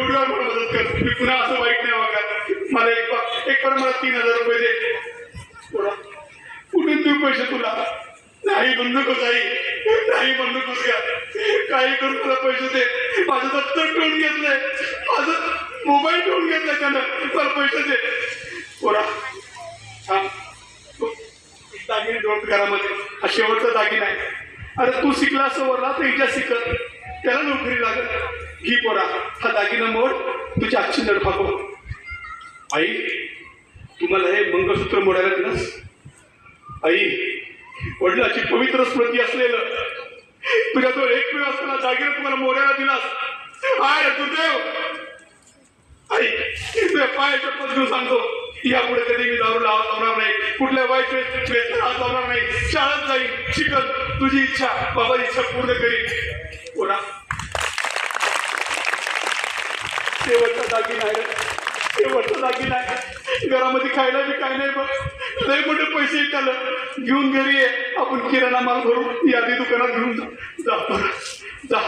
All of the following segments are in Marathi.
एवढी मला मदत कर मी पुन्हा असं वाईट नाही वागत. मला एक एक पण मला तीन हजार रुपये दे. पोरा, कुठून देऊ पैसे तुला? नाही म्हणू नकोस आई नाही म्हणू नकोस का काही करून तुला पैसे दे. माझं दप्तर ठेवून घेतलंय. माझं मोबाईल ठेवून घेतलाय त्यानं. मला पैसे दे. पोरा हा. दागिने जोड घरामध्ये हा शेवटचा दागिना आहे. अरे तू शिकला असं वरला तर हिच्या शिकत. त्याला नोकरी लागत घी पोरा. हा दागिना मोड. तुझी आजची नड आई तुम्हाला हे मंगळसूत्र मोडायला दिलास? आई वडिलाची पवित्र स्मृती असलेलं तुझ्या तो एक वेळ असताना दागिना तुम्हाला मोडायला दिलास. आय रे दुर्दैव. आई तुझ्या पायाच्या पद्धतीने सांगतो. यापुढे कधी मी दारू लावत लावणार नाही. कुठल्या वाईट वेळेस व्यसनात हात लावणार नाही. शाळेत जाईल शिकल. तुझी इच्छा. बाबा इच्छा पूर्ण करीन कोणा शेवटचा दागी नाही शेवटचा दागी नाही. घरामध्ये खायला बी काय नाही बघ. लय मोठे पैसे त्याला. घेऊन घरी ये. आपण किराणा माल भरू. यादी दुकानात घेऊन जा. जा जा.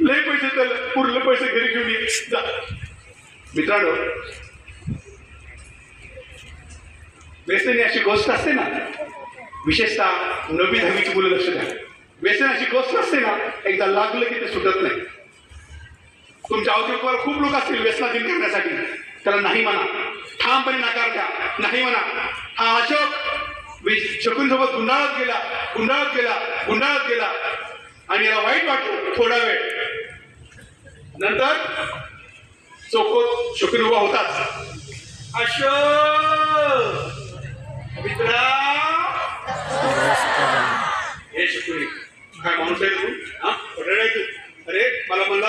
लय पैसे त्याला. पुरले पैसे घरी घेऊन ये. जा. मित्रांनो व्यसनी अशी गोष्ट असते ना विशेषतः नवी दहावीची मुलं लक्ष द्या. व्यसनाची गोष्ट असते ना एकदा लागलं की ते सुटत नाही. तुमच्या औद्योगिकवर खूप लोक असतील व्यसनाधीन करण्यासाठी. त्याला नाही म्हणा. ठामपणे नकार द्या. नाही म्हणा. हा अशोक शकुनसोबत गुंडाळत गेला गुंडाळत गेला गुंडाळत गेला. आणि याला वाईट वाटलं थोडा वेळ. नंतर चोखोत शकुन उभा होताच. अशोक! मित्रा हे शकुनी काय माणूस आहे तू हा पटळ आहे तू अरे मला म्हणला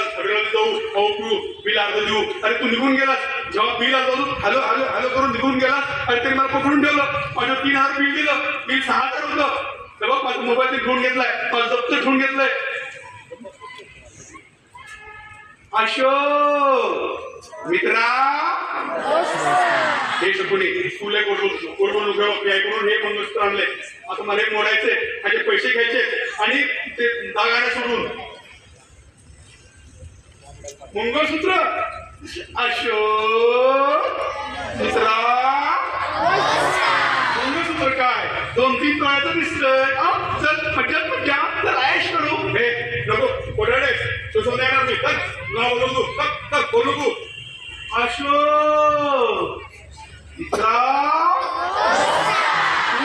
हो, खाऊ बिल अर्ज देऊ. अरे तू निघून गेलास. जेव्हा बिल अर्ज हॅलो हॅलो हॅलो करून निघून गेलास. आणि तरी मला पकडून ठेवलं. माझं तीन हजार बिल दिलं. बिल सहा हजार होतं. तेव्हा माझा मोबाईल ठेवून घेतलाय. माझं दप्तर ठेवून घेतलंय. अशोक मित्रा. हे शकुनी तुला कोण कोण मी ऐकून हे मंगळसूत्र आणले आता मला हे मोडायचे त्याचे पैसे घ्यायचे आणि ते दागाने सोडून. मंगळसूत्र. अशोक. दुसरा. मंगळसूत्र काय? दोन तीन तोळ्याचं दिसतंय. चल मज्जात मज्जा तर आयश करू हे नको. कोठाडे तो येणार मी. तक नाव बोलू तक तक बोलू तू. अशोक.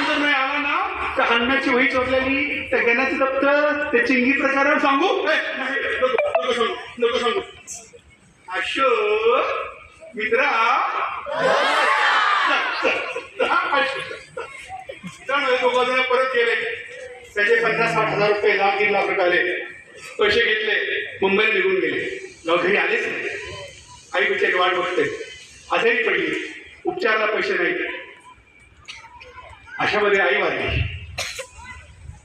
जर नाही आला ना तर हन्नाची वही चोरलेली त्या गण्याचं दप्तर ते चिंगी प्रकारावर सांगू. नको सांगू नको सांगू अशोक मित्रा दोघं परत गेले त्याचे पन्नास साठ हजार रुपये लाख दीड लाख रुपये आले. पैसे घेतले. मुंबईत निघून गेले. घरी आलेच नाही. आई बिचारी वाट बघते आजारी पडली. उपचाराला पैसे नाही अशामध्ये आई वारली.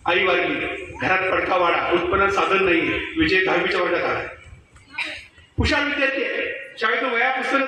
आई वारली. घरात पडका वाडा. उत्पन्न साधन नाही. विजय दहावीच्या वर्गात आला. हुशार विद्यार्थी शाळेतून वया पुस्तक